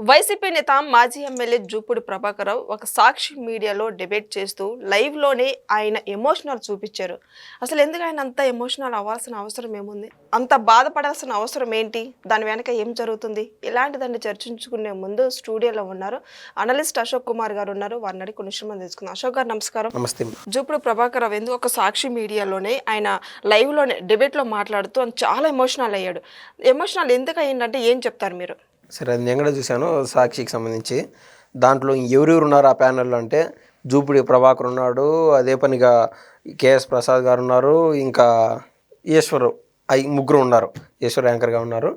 YCP నేత మాజీ MLA Jupudi Prabhakara Rao ఒక సాక్షి మీడియాలో డిబేట్ చేస్తూ లైవ్లోనే ఆయన ఎమోషనల్ చూపించారు. అసలు ఎందుకు ఆయన అంత ఎమోషనల్ అవ్వాల్సిన అవసరం ఏముంది? అంత బాధపడాల్సిన అవసరం ఏంటి? దాని వెనక ఏం జరుగుతుంది? ఇలాంటిదాన్ని చర్చించుకునే ముందు స్టూడియోలో ఉన్నారు. అనలిస్ట్ అశోక్ కుమార్ గారు ఉన్నారు. వారిని అడిగి కొన్ని విషయం తెలుసుకుందాం. అశోక్ గారు నమస్కారం. నమస్తే. జూపుడు ప్రభాకర్ రావు ఎందుకు ఒక సాక్షి మీడియాలోనే ఆయన లైవ్లోనే డిబేట్లో మాట్లాడుతూ చాలా ఎమోషనల్ అయ్యాడు. ఎమోషనల్ ఎందుకు అయ్యిందంటే ఏం చెప్తారు మీరు? సరే అది నేను కూడా చూశాను సాక్షికి సంబంధించి. దాంట్లో ఎవరెవరు ఉన్నారు ఆ ప్యానెల్లో అంటే జూపిడి ప్రభాకర్ ఉన్నాడు అదే పనిగా కేఎస్ ప్రసాద్ గారు ఉన్నారు ఇంకా ఈశ్వరు ఐ ముగ్గురు ఉన్నారు ఈశ్వర్ యాంకర్గా ఉన్నారు.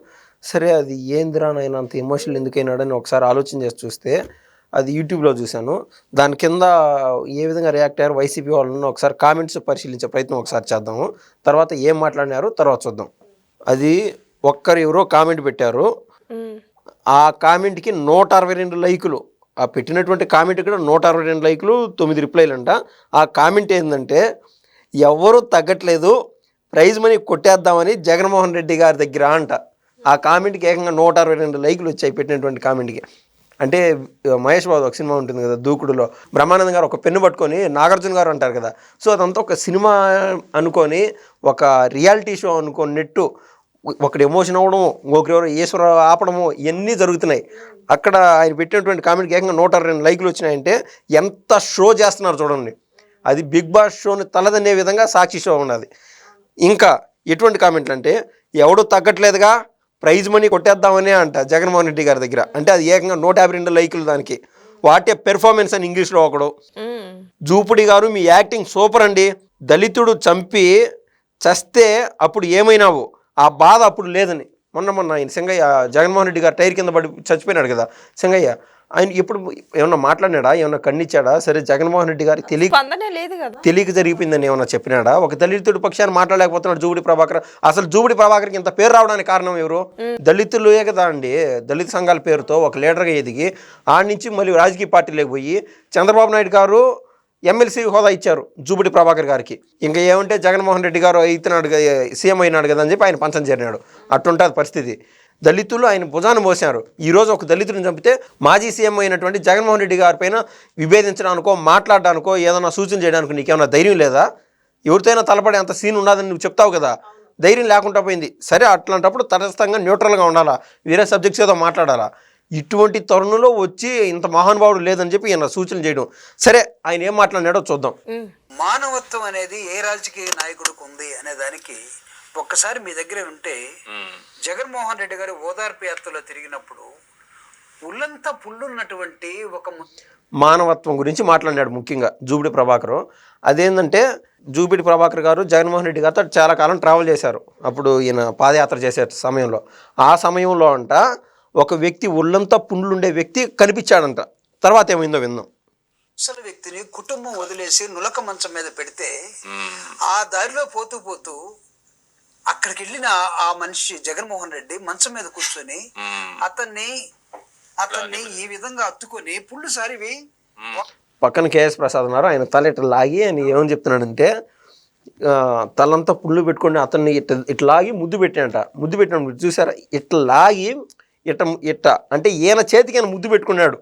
సరే అది ఏందిరా నాయన అంత ఎమోషనల్ ఎందుకైనాడని ఒకసారి ఆలోచన చేసి చూస్తే అది యూట్యూబ్లో చూశాను. దాని కింద ఏ విధంగా రియాక్ట్ అయ్యారు వైసీపీ వాళ్ళని ఒకసారి కామెంట్స్ పరిశీలించే ప్రయత్నం ఒకసారి చేద్దాము. తర్వాత ఏం మాట్లాడినారు తర్వాత చూద్దాం. అది ఒక్కరు ఎవరో కామెంట్ పెట్టారు. ఆ కామెంట్కి నూట అరవై రెండు లైకులు. ఆ పెట్టినటువంటి కామెంట్ కూడా నూట అరవై రెండు లైకులు తొమ్మిది రిప్లైలు అంట ఆ కామెంట్ ఏంటంటే ఎవరు తగ్గట్లేదు ప్రైజ్ మనీ కొట్టేద్దామని జగన్మోహన్ రెడ్డి గారి దగ్గర అంట. ఆ కామెంట్కి ఏకంగా నూట అరవై రెండు లైకులు వచ్చాయి పెట్టినటువంటి కామెంట్కి. అంటే మహేష్ బాబు ఒక సినిమా ఉంటుంది కదా దూకుడులో. బ్రహ్మానందం గారు ఒక పెన్ను పట్టుకొని నాగార్జున గారు అంటారు కదా. సో అదంతా ఒక సినిమా అనుకొని ఒక రియాలిటీ షో అనుకొని నెట్టు ఒకటి ఎమోషన్ అవ్వడం ఇంకొకరు ఎవరు ఈశ్వర ఆపడము ఇవన్నీ జరుగుతున్నాయి. అక్కడ ఆయన పెట్టినటువంటి కామెంట్కి ఏకంగా నూట అరవై రెండు లైకులు వచ్చినాయంటే ఎంత షో చేస్తున్నారు చూడండి. అది బిగ్ బాస్ షోని తలదనే విధంగా సాక్షి షో ఉన్నది. ఇంకా ఎటువంటి కామెంట్లు అంటే ఎవడు తగ్గట్లేదుగా ప్రైజ్ మనీ కొట్టేద్దామనే అంట జగన్మోహన్ రెడ్డి గారి దగ్గర. అంటే అది ఏకంగా నూట యాభై రెండు లైకులు దానికి. వాటే పెర్ఫార్మెన్స్ అని ఇంగ్లీష్లో ఒకడు. జూపుడి గారు మీ యాక్టింగ్ సూపర్ అండి. దళితుడు చంపి చస్తే అప్పుడు ఏమైనావు? ఆ బాధ అప్పుడు లేదని. మొన్న మొన్న ఆయన సింగయ్య జగన్మోహన్ రెడ్డి గారు టైర్ కింద పడి చచ్చిపోయినాడు కదా సింగయ్య ఆయన ఇప్పుడు ఏమన్నా మాట్లాడినాడా? ఏమన్నా ఖండించాడా? సరే జగన్మోహన్ రెడ్డి గారికి తెలియ స్పందనే లేదు కదా. తెలియక జరిగిపోయిందని ఏమన్నా చెప్పినాడా? ఒక దళితుడి పక్షాన్ని మాట్లాడలేకపోతున్నాడు జూబుడి ప్రభాకర్. అసలు జూబుడి ప్రభాకర్కి ఇంత పేరు రావడానికి కారణం ఎవరు? దళితులే కదా అండి. దళిత సంఘాల పేరుతో ఒక లీడర్గా ఎదిగి ఆడి నుంచి మళ్ళీ రాజకీయ పార్టీలోకి పోయి చంద్రబాబు నాయుడు గారు ఎమ్మెల్సీ హోదా ఇచ్చారు జూబుడి ప్రభాకర్ గారికి. ఇంకా ఏమంటే జగన్మోహన్ రెడ్డి గారు అయితున్నాడు కదా, సీఎం అయినాడు కదా అని చెప్పి ఆయన పంచం చేరినాడు. అట్టుంటుంది పరిస్థితి. దళితులు ఆయన భుజాన్ని మోసారు ఈరోజు ఒక దళితుడిని చంపితే మాజీ సీఎం అయినటువంటి జగన్మోహన్ రెడ్డి గారి పైన విభేదించడానికో మాట్లాడడానికో ఏదైనా సూచన చేయడానికి నీకేమైనా ధైర్యం లేదా? ఎవరితోనైనా తలపడే అంత సీన్ ఉండదని నువ్వు చెప్తావు కదా? ధైర్యం లేకుండా పోయింది. సరే అట్లాంటప్పుడు తటస్థంగా న్యూట్రల్గా ఉండాలా? వేరే సబ్జెక్ట్స్ ఏదో మాట్లాడాలా? ఇటువంటి తరుణంలో వచ్చి ఇంత మహానుభావుడు లేదని చెప్పి ఈయన సూచన చేయడం. సరే ఆయన ఏం మాట్లాడినాడో చూద్దాం. మానవత్వం అనేది ఏ రాజకీయ నాయకుడికి ఉంది అనే దానికి ఒక్కసారి మీ దగ్గర ఉంటే జగన్మోహన్ రెడ్డి గారు ఓదార్పు యాత్రలో తిరిగినప్పుడు ఉల్లంతా పుల్లున్నటువంటి ఒక మానవత్వం గురించి మాట్లాడినాడు ముఖ్యంగా జూబిడి ప్రభాకర్. అదేంటంటే జూబిడి ప్రభాకర్ గారు జగన్మోహన్ రెడ్డి గారితో చాలా కాలం ట్రావెల్ చేశారు. అప్పుడు ఈయన పాదయాత్ర చేసే సమయంలో. ఆ సమయంలో అంట ఒక వ్యక్తి ఒళ్ళంతా పుండ్లుండే వ్యక్తి కనిపించాడంట. తర్వాత ఏమైందో విందాం. అసలు వ్యక్తిని కుటుంబం వదిలేసి నులక మంచం మీద పెడితే ఆ దారిలో పోతూ పోతూ అక్కడికి వెళ్ళిన ఆ- మనిషి జగన్మోహన్ రెడ్డి మంచం మీద కూర్చొని అతన్ని అతన్ని ఈ విధంగా అత్తుకొని పుళ్ళు సారివి. పక్కన కేఎస్ ప్రసాద్ ఉన్నారు. ఆయన తల ఇట్లా లాగి ఆయన ఏమని చెప్తున్నాడంటే తలంతా పుళ్ళు పెట్టుకొని అతన్ని ఇట్లా లాగి ముద్దు పెట్టాడంట. ముద్దు పెట్టినప్పుడు చూసారా? ఇట్లా లాగి ఇట్ట ఇట్ట అంటే ఈయన చేతికి ఆయన ముద్దు పెట్టుకున్నాడు.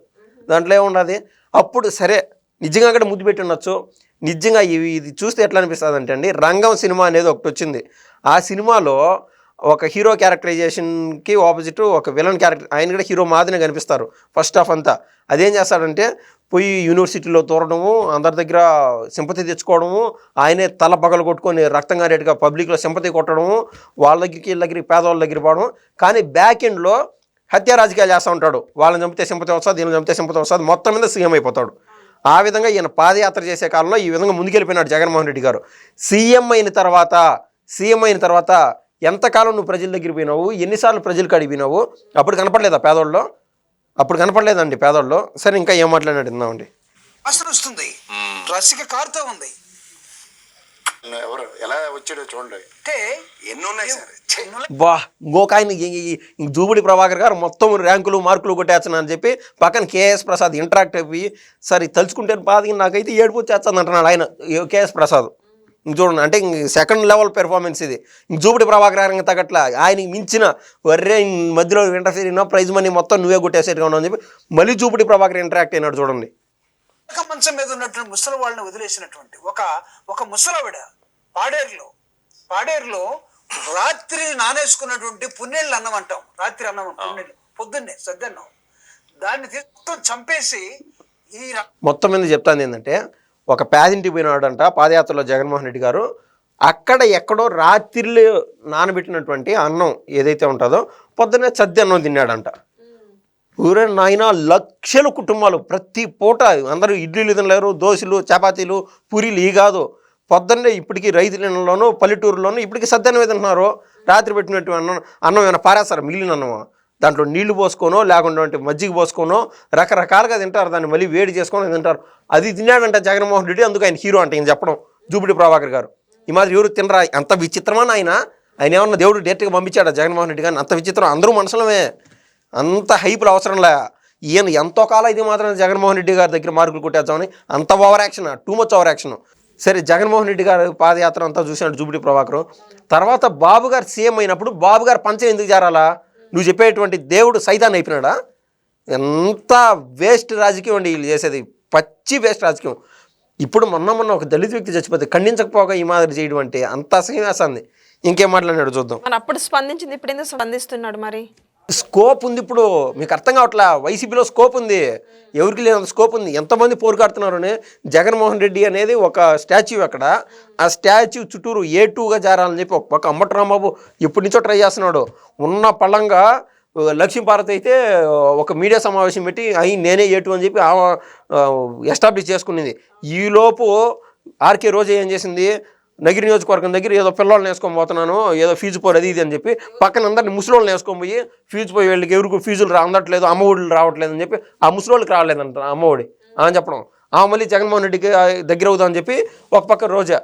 దాంట్లో ఏముండదు? అప్పుడు సరే నిజంగా కూడా ముద్దు పెట్టి ఉండొచ్చు. నిజంగా ఇవి ఇది చూస్తే ఎట్లా అనిపిస్తుంది అంటే అండి రంగం సినిమా అనేది ఒకటి వచ్చింది. ఆ సినిమాలో ఒక హీరో క్యారెక్టరైజేషన్కి ఆపోజిట్ ఒక విలన్ క్యారెక్టర్ ఆయన కూడా హీరో మాదిరిగా కనిపిస్తారు ఫస్ట్ హాఫ్ అంతా. అదేం చేస్తాడంటే పోయి యూనివర్సిటీలో తోరడము అందరి దగ్గర సింపతి తెచ్చుకోవడము ఆయనే తల పగలు కొట్టుకొని రక్తంగా రేటుగా పబ్లిక్లో సింపతి కొట్టడము వాళ్ళ దగ్గరికి వీళ్ళ దగ్గరికి పేదవాళ్ళ దగ్గర పోవడం కానీ బ్యాక్ ఎండ్లో హత్య రాజకీయాలు చేస్తూ ఉంటాడు. వాళ్ళని చంపితే సింపతి వస్తుంది దీన్ని చంపితే సింపతి వస్తుంది మొత్తం మీద సీఎం అయిపోతాడు. ఆ విధంగా ఈయన పాదయాత్ర చేసే కాలంలో ఈ విధంగా ముందుకెళ్ళిపోయినాడు జగన్మోహన్ రెడ్డి గారు. సీఎం అయిన తర్వాత సీఎం అయిన తర్వాత ఎంతకాలం నువ్వు ప్రజల దగ్గర పోయినావు? ఎన్నిసార్లు ప్రజలకు అడిగినావు అప్పుడు కనపడలేదా పేదోళ్ళు అప్పుడు కనపడలేదండి పేదోళ్ళు సరే ఇంకా ఏం మాట్లాడినాడు? విందామండి. వాసన వస్తుంది. రసిక కారుతో ఉంది. ఎవరు? ఎలా వచ్చాడో చూడండి. అంటే ఎన్ని ఉన్నాయి సార్? ఛే! బా ఇంకొక ఆయన జూబుడి ప్రభాకర్ గారు మొత్తం ర్యాంకులు మార్కులు కొట్టేస్తున్నా అని చెప్పి పక్కన కేఎస్ ప్రసాద్ ఇంటరాక్ట్ అయిపోయి సరే తలుచుకుంటే బాధ నాకైతే ఏడుపు వచ్చేస్తుంది అంటున్నాడు ఆయన కేఎస్ ప్రసాద్. ఇంక చూడండి అంటే ఇంక సెకండ్ లెవెల్ పెర్ఫార్మెన్స్ ఇది. ఇంక జూపిడి ప్రభాకర్ గారికి తగ్గట్ల ఆయనకి మించిన వర్రే మధ్యలో ఇంటర్ఫీర్ అయినా ప్రైజ్ మనీ మొత్తం నువ్వే కొట్టేసేట్టుగా ఉన్నావు అని చెప్పి మళ్ళీ జూపిడి ప్రభాకర్ ఇంటరాక్ట్ అయినాడు చూడండి. పక్క మంచం మీద ఉన్నటువంటి ముసలి వాళ్ళని వదిలేసినటువంటి ఒక ఒక ముసలవిడ పాడేరులో పాడేరులో రాత్రి నానేసుకున్నటువంటి పున్నెళ్ళు అన్నం అంటాం. రాత్రి అన్నం పున్నెళ్ళు. పొద్దున్నే సద్దన్నం. దాన్ని మొత్తం చంపేసి ఈ ర- మొత్తం మీద చెప్తాను ఏంటంటే ఒక పేదింటికి పోయినాడంట పాదయాత్రలో జగన్మోహన్ రెడ్డి గారు. అక్కడ ఎక్కడో రాత్రిలో నానబెట్టినటువంటి అన్నం ఏదైతే ఉంటుందో పొద్దున్నే చద్ది అన్నం తిన్నాడంట. ఊరే నాయన లక్షల కుటుంబాలు ప్రతి పూట అందరూ ఇడ్లీలు తినలేరు దోశలు చపాతీలు పూరీలు ఈ కాదు. పొద్దున్నే ఇప్పటికీ రైతులలోనూ పల్లెటూరులోనూ ఇప్పటికీ సద్దన్నమే తింటున్నారు? రాత్రి పెట్టినట్టు అన్నం అన్నం ఏమైనా పారేస్తారు? మిగిలిన అన్నమా? దాంట్లో నీళ్ళు పోసుకోనో లేకుండా మజ్జిగ పోసుకోనో రకరకాలుగా తింటారు. దాన్ని మళ్ళీ వేడి చేసుకొని తింటారు. అది తిన్నాడంట జగన్మోహన్ రెడ్డి అందుకు ఆయన హీరో అంటే ఈయన చెప్పడం. జూపిడి ప్రభాకర్ గారు. ఈ మాదిరి ఎవరు తినరా? అంత విచిత్రమని ఆయన ఆయన ఏమన్నా దేవుడు డైరెక్ట్గా పంపించాడు జగన్మోహన్ రెడ్డి గారిని? అంత విచిత్రం. అందరూ మనసులమే అంత హైపులు అవసరంలే ఈయన ఎంతో కాలం ఇది మాత్రం జగన్మోహన్ రెడ్డి గారి దగ్గర మార్కులు కొట్టేద్దామని అంత over action too much over action. సరే జగన్మోహన్ రెడ్డి గారు పాదయాత్ర అంతా చూసినట్టు జూపిడి ప్రభాకర్. తర్వాత బాబు గారు సీఎం అయినప్పుడు బాబు గారు పంచం ఎందుకు చేరాలా నువ్వు చెప్పేటువంటి దేవుడు సైతాన్ అయిపోయినాడా? ఎంత వేస్ట్ రాజకీయం అండి వీళ్ళు చేసేది. పచ్చి వేస్ట్ రాజకీయం. ఇప్పుడు మొన్న మొన్న ఒక దళిత వ్యక్తి చచ్చిపోతే ఖండించకపోగా ఈ మాదిరి చేయడం అంటే అంత అసహ్యం వేస్తుంది. ఇంకేం మాట్లాడినాడు చూద్దాం. అప్పుడు స్పందించింది ఇప్పుడు ఎందుకు స్పందిస్తున్నాడు మరి? స్కోప్ ఉంది ఇప్పుడు. మీకు అర్థం కావట్లా? వైసీపీలో స్కోప్ ఉంది. ఎవరికి లేనంత స్కోప్ ఉంది. ఎంతమంది పోరుకాడుతున్నారని అని జగన్మోహన్ రెడ్డి అనేది ఒక స్టాచ్యూ అక్కడ. ఆ స్టాచ్యూ చుట్టూరు ఏ టూగా జారాలని చెప్పి ఒక పక్క అంబటి రాంబాబు ఎప్పటి నుంచో ట్రై చేస్తున్నాడు. ఉన్న పళ్ళంగా లక్ష్మీపార్వతి అయితే ఒక మీడియా సమావేశం పెట్టి అయి నేనే ఏటు అని చెప్పి ఎస్టాబ్లిష్ చేసుకునేది. ఈలోపు ఆర్కే రోజు ఏం చేసింది? నగిరి నియోజకవర్గం దగ్గర ఏదో పిల్లల్ని వేసుకొని పోతున్నాను ఏదో ఫీజు పోరు అది ఇది అని చెప్పి పక్కన అందరిని ముసలోళ్ళని వేసుకొని పోయి ఫీజు పోయి వీళ్ళకి ఎవరికి ఫీజులు రావట్లేదు అమ్మ అమ్మఒడిలు రావట్లేదు అని చెప్పి ఆ ముసలోళ్ళకి రావట్లేదంట అమ్మఒడి. అని చెప్పడం. ఆ మళ్ళీ జగన్మోహన్ రెడ్డికి దగ్గర అవుదా అని చెప్పి ఒక పక్క రోజా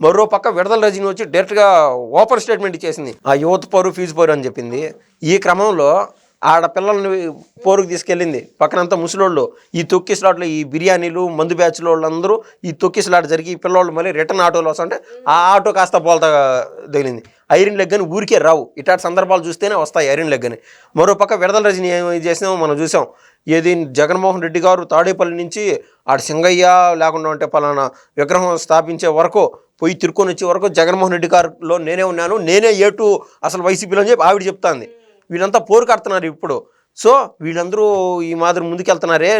మరో పక్క విడదల రజని వచ్చి డైరెక్ట్గా ఓపెన్ స్టేట్మెంట్ ఇచ్చేసింది. ఆ యువత పోరు ఫీజు పోరు అని చెప్పింది. ఈ క్రమంలో ఆడ పిల్లల్ని పోరుకు తీసుకెళ్ళింది. పక్కనంతా ముసలోళ్ళు. ఈ తొక్కి స్లాట్లు ఈ బిర్యానీలు మందు బ్యాచ్లో వాళ్ళందరూ ఈ తొక్కిసలాట జరిగి ఈ పిల్లోళ్ళు మళ్ళీ రిటర్న్ ఆటోలో వస్తుంటే ఆ ఆటో కాస్త బోల్తా తగిలింది. ఐరన్ లెగ్ అని ఊరికే రావు. ఇట్లాంటి సందర్భాలు చూస్తేనే వస్తాయి ఐరన్ లెగ్ అని మరో పక్క విడదల రజని ఏమి చేసినామో మనం చూసాం. ఏది జగన్మోహన్ రెడ్డి గారు తాడేపల్లి నుంచి ఆడ సింగయ్య లేకుండా అంటే పలానా విగ్రహం స్థాపించే వరకు పోయి తిరుక్కొని వచ్చే వరకు జగన్మోహన్ రెడ్డి గారిలో నేనే ఉన్నాను. నేనే ఏటు అసలు వైసీపీలో అని చెప్పి ఆవిడ చెప్తాంది. వీళ్ళంతా పోరు కడుతున్నారు ఇప్పుడు. సో వీళ్ళందరూ ఈ మాదిరి ముందుకెళ్తున్నారే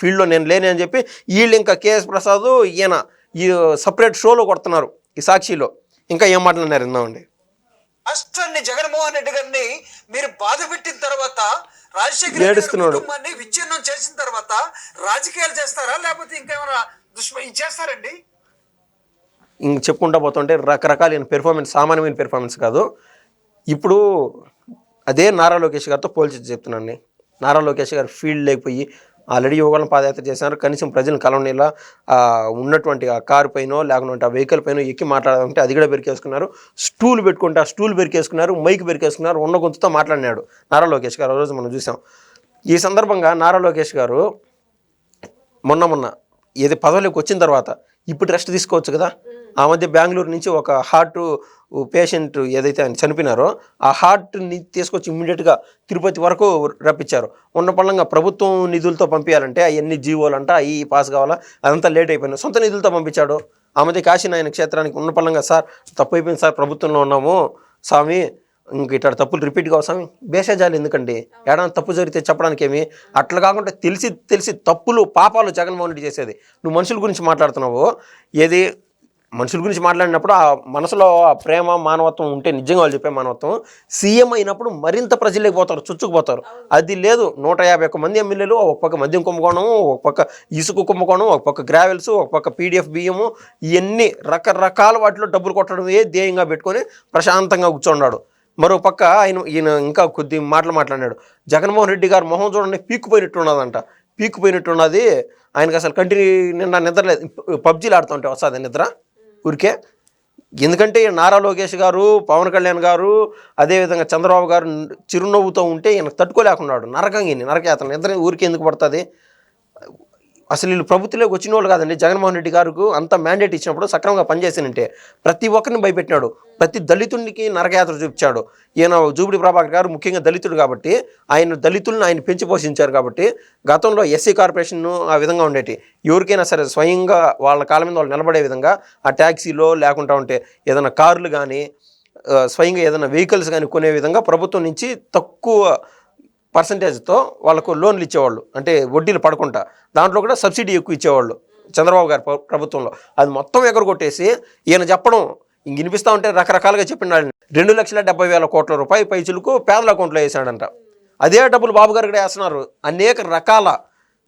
ఫీల్డ్లో నేను లేనే అని చెప్పి వీళ్ళు ఇంకా కేఎస్ ప్రసాద్ ఈయన ఈ సపరేట్ షోలో కొడుతున్నారు ఈ సాక్షిలో. ఇంకా ఏం మాట్లాడినారు ఇందామండి రాష్ట్రాన్ని జగన్మోహన్ రెడ్డి గారిని మీరు బాధ పెట్టిన తర్వాత రాజశేఖర రెడ్డి. కుటుంబాన్ని విచ్ఛిన్నం చేసిన తర్వాత రాజకీయాలు చేస్తారా? లేకపోతే ఇంకేమైనా దుష్మ చేస్తారండి? ఇంక చెప్పుకుంటా పోతుంటే రకరకాలైన పెర్ఫార్మెన్స్ సామాన్యమైన పెర్ఫార్మెన్స్ కాదు. ఇప్పుడు అదే నారా లోకేష్ గారితో పోల్చి చెప్తున్నాను నారా లోకేష్ గారు ఫీల్డ్ లేకపోయి ఆల్రెడీ యువకులను పాదయాత్ర చేశారు. కనీసం ప్రజలను కలవనిలా ఉన్నటువంటి ఆ కారు పైన లేకుంటే ఆ వెహికల్ పైన ఎక్కి మాట్లాడాలంటే అది కూడా బెరికేసుకున్నారు. స్టూల్ పెట్టుకుంటే ఆ స్టూల్ బెరికేసుకున్నారు మైక్ బెరికేసుకున్నారు ఉన్న గొంతుతో మాట్లాడినాడు నారా లోకేష్ గారు. ఆ రోజు మనం చూసాం. ఈ సందర్భంగా నారా లోకేష్ గారు మొన్న మొన్న ఏది పదవిలోకి వచ్చిన తర్వాత ఇప్పుడు రెస్ట్ తీసుకోవచ్చు కదా? ఆ మధ్య బెంగళూరు నుంచి ఒక హార్ట్ పేషెంట్ ఏదైతే ఆయన చనిపోయినారో ఆ హార్ట్ని తీసుకొచ్చి ఇమ్మీడియట్గా తిరుపతి వరకు రప్పించారు. ఉన్న పళ్ళంగా ప్రభుత్వం నిధులతో పంపించాలంటే అవన్నీ జీవోలు అంట అవి పాస్ కావాలా? అదంతా లేట్ అయిపోయింది. సొంత నిధులతో పంపించాడు. ఆ మధ్య కాశీనాయన క్షేత్రానికి ఉన్న పళ్ళంగా సార్ తప్పు అయిపోయింది సార్ ప్రభుత్వంలో ఉన్నాము. స్వామి ఇంక ఇట్లా తప్పులు రిపీట్ కావు స్వామి. బేషజాలు ఎందుకండి? ఏడాది తప్పు జరిగితే చెప్పడానికి ఏమి? అట్లా కాకుండా తెలిసి తెలిసి తప్పులు పాపాలు జగన్మోహన్ రెడ్డి చేసేది. నువ్వు మనుషుల గురించి మాట్లాడుతున్నావు. ఏది? మనుషుల గురించి మాట్లాడినప్పుడు ఆ మనసులో ఆ ప్రేమ మానవత్వం ఉంటే నిజంగా వాళ్ళు చెప్పే మానవత్వం. సీఎం అయినప్పుడు మరింత ప్రజల్లోకి పోతారు చుచ్చుకుపోతారు అది లేదు. నూట యాభై ఒక్క మంది ఎమ్మెల్యేలు ఒక పక్క మద్యం కుంభకోణం ఒక పక్క ఇసుక కుంభకోణం ఒక పక్క గ్రావెల్స్ ఒక పక్క పీడిఎఫ్ బియ్యము ఇవన్నీ రకరకాల వాటిలో డబ్బులు కొట్టడమే ధ్యేయంగా పెట్టుకొని ప్రశాంతంగా కూర్చున్నాడు. మరో పక్క ఆయన ఈయన ఇంకా కొద్ది మాటలు మాట్లాడాడు జగన్మోహన్ రెడ్డి గారు మొహం చూడండి పీక్కుపోయినట్టు ఉన్నదంట పీక్కుపోయినట్టు ఉన్నది ఆయనకి అసలు కంటిన్యూ నిన్న నిద్ర లేదు. పబ్జీలు ఆడుతుంటే వస్తుంది నిద్ర? ఊరికే? ఎందుకంటే నారా లోకేష్ గారు పవన్ కళ్యాణ్ గారు అదేవిధంగా చంద్రబాబు గారు చిరునవ్వుతో ఉంటే ఈయన తట్టుకోలేకున్నాడు. నరకంగా ఈయన నరకయాత్ర నిద్ర ఊరికే ఎందుకు పడుతుంది? అసలు వీళ్ళు ప్రభుత్వంలోకి వచ్చిన వాళ్ళు కాదండి. జగన్మోహన్ రెడ్డి గారికి అంత మ్యాండేట్ ఇచ్చినప్పుడు సక్రమంగా పనిచేసినంటే ప్రతి ఒక్కరిని భయపెట్టినాడు. ప్రతి దళితుడికి నరకయాత్ర చూపించాడు. ఈయన జూబిడి ప్రభాకర్ గారు ముఖ్యంగా దళితుడు కాబట్టి ఆయన దళితులను ఆయన పెంచి పోషించారు కాబట్టి గతంలో ఎస్సీ కార్పొరేషన్ ఆ విధంగా ఉండేటి. ఎవరికైనా సరే స్వయంగా వాళ్ళ కాళ్ళ మీద వాళ్ళు నిలబడే విధంగా ఆ ట్యాక్సీలో లేకుండా ఉంటే ఏదైనా కార్లు కానీ స్వయంగా ఏదైనా వెహికల్స్ కానీ కొనే విధంగా ప్రభుత్వం నుంచి తక్కువ పర్సంటేజ్తో వాళ్ళకు లోన్లు ఇచ్చేవాళ్ళు అంటే వడ్డీలు పడకుండా దాంట్లో కూడా సబ్సిడీ ఎక్కువ ఇచ్చేవాళ్ళు చంద్రబాబు గారి ప్రభుత్వంలో. అది మొత్తం ఎగరగొట్టేసి ఈయన చెప్పడం ఇంక వినిపిస్తూ ఉంటే రకరకాలుగా చెప్పినాడు రెండు లక్షల డెబ్బై వేల కోట్ల రూపాయల పైచులకు పేదల అకౌంట్లో వేసాడంట అదే డబ్బులు బాబు గారు కూడా వేస్తున్నారు. అనేక రకాల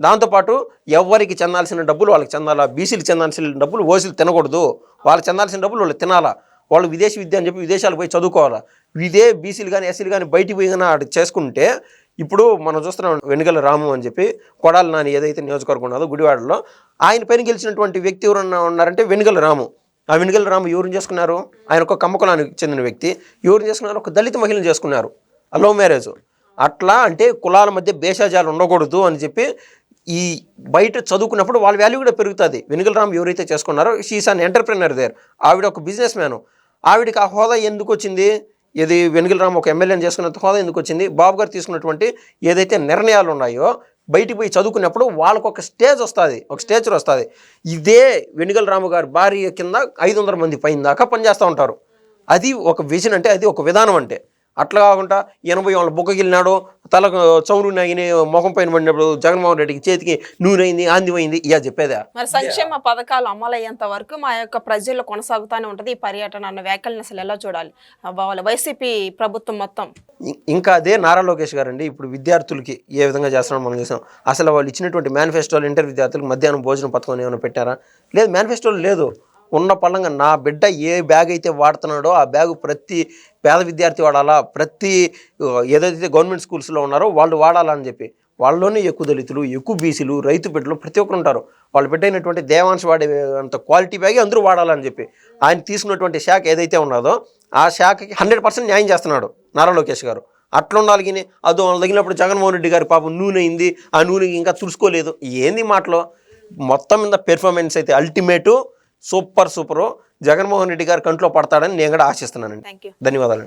దాంతోపాటు ఎవరికి చెందాల్సిన డబ్బులు వాళ్ళకి చెందాలా బీసీలకు చెందాల్సిన డబ్బులు ఓసీలు తినకూడదు. వాళ్ళకి చెందాల్సిన డబ్బులు వాళ్ళు తినాలా. వాళ్ళు విదేశీ విద్య అని చెప్పి విదేశాలకు పోయి చదువుకోవాలా. ఇదే బీసీలు కానీ ఎస్సీలు కానీ బయటికి పోయి కానీ చేసుకుంటే ఇప్పుడు మనం చూస్తున్నాం వెనుగల రాము అని చెప్పి కొడాలి నాని ఏదైతే నియోజకవర్గం ఉన్నదో గుడివాడలో ఆయన పైన గెలిచినటువంటి వ్యక్తి ఎవరన్నా ఉన్నారంటే వెనుగల రాము. ఆ వెనుగల రాము ఎవరిని చేసుకున్నారు? ఆయన ఒక కమ్మకులానికి చెందిన వ్యక్తి. ఎవరిని చేసుకున్నారు? ఒక దళిత మహిళను చేసుకున్నారు. Love marriage. అట్లా అంటే కులాల మధ్య భేషాజాలు ఉండకూడదు అని చెప్పి ఈ బయట చదువుకున్నప్పుడు వాళ్ళ వాల్యూ కూడా పెరుగుతుంది. వెనుగల రామ్ ఎవరైతే చేసుకున్నారో షీస్ అన్ ఎంటర్ప్రినర్ దేర్ ఆవిడ ఒక బిజినెస్ మ్యాన్ ఆవిడకి ఆ హోదా ఎందుకు వచ్చింది? ఇది వెనుగలరామ్ ఒక ఎమ్మెల్యేని చేసుకున్నంత హోదా ఎందుకు వచ్చింది. బాబు గారు తీసుకున్నటువంటి ఏదైతే నిర్ణయాలు ఉన్నాయో బయటికి పోయి చదువుకున్నప్పుడు వాళ్ళకు ఒక స్టేజ్ వస్తుంది ఒక స్టేచర్ వస్తుంది. ఇదే వెనుగల రాము గారి భార్య కింద ఐదు వందల మంది పైన దాకా పనిచేస్తూ ఉంటారు. అది ఒక విజన్ అంటే అది ఒక విధానం అంటే. అట్లా కాకుండా ఎనభై వాళ్ళ బుక్కగిలినాడు తల చౌరు నగిని ముఖం పైన పడినప్పుడు జగన్మోహన్ రెడ్డికి చేతికి నూనె అయింది ఆందిమైంది ఇక చెప్పేదా? మరి సంక్షేమ పథకాలు అమలయ్యేంత వరకు మా యొక్క ప్రజల్లో కొనసాగుతూనే ఉంటుంది. ఈ పర్యటన అన్న వ్యాఖ్యలను అసలు ఎలా చూడాలి? వాళ్ళ వైసీపీ ప్రభుత్వం మొత్తం. ఇంకా అదే నారా లోకేష్ గారు అండి ఇప్పుడు విద్యార్థులకి ఏ విధంగా చేస్తున్నారో మనం చూసాం. అసలు వాళ్ళు ఇచ్చినటువంటి మేనిఫెస్టోలు ఇంటర్ విద్యార్థులకు మధ్యాహ్నం భోజనం పథకం ఏమైనా పెట్టారా? లేదు మేనిఫెస్టోలు లేదు. ఉన్న పళ్ళంగా నా బిడ్డ ఏ బ్యాగ్ అయితే వాడుతున్నాడో ఆ బ్యాగ్ ప్రతి పేద విద్యార్థి వాడాలా ప్రతి ఏదైతే గవర్నమెంట్ స్కూల్స్లో ఉన్నారో వాళ్ళు వాడాలా అని చెప్పి. వాళ్ళలోనే ఎక్కువ దళితులు ఎక్కువ బీసీలు రైతు బిడ్డలు ప్రతి ఒక్కరు ఉంటారు. వాళ్ళు పెట్టినటువంటి దేవాంశ వాడే అంత క్వాలిటీ బ్యాగే అందరూ వాడాలని చెప్పి. ఆయన తీసుకున్నటువంటి శాఖ ఏదైతే ఉన్నదో ఆ శాఖకి హండ్రెడ్ పర్సెంట్ న్యాయం చేస్తున్నాడు నారా లోకేష్ గారు. అట్లా ఉండాలి కానీ అదో వాళ్ళు తగినప్పుడు జగన్మోహన్ రెడ్డి గారి పాపం నూనె అయింది ఆ నూనె ఇంకా తుడుచుకోలేదు. ఏంది మాటలో? మొత్తం మీద పెర్ఫార్మెన్స్ అయితే ultimate super super Jaganmohan Reddy గారి కంట్లో పడతాడని నేను కూడా ఆశిస్తున్నానండి. ధన్యవాదాలు.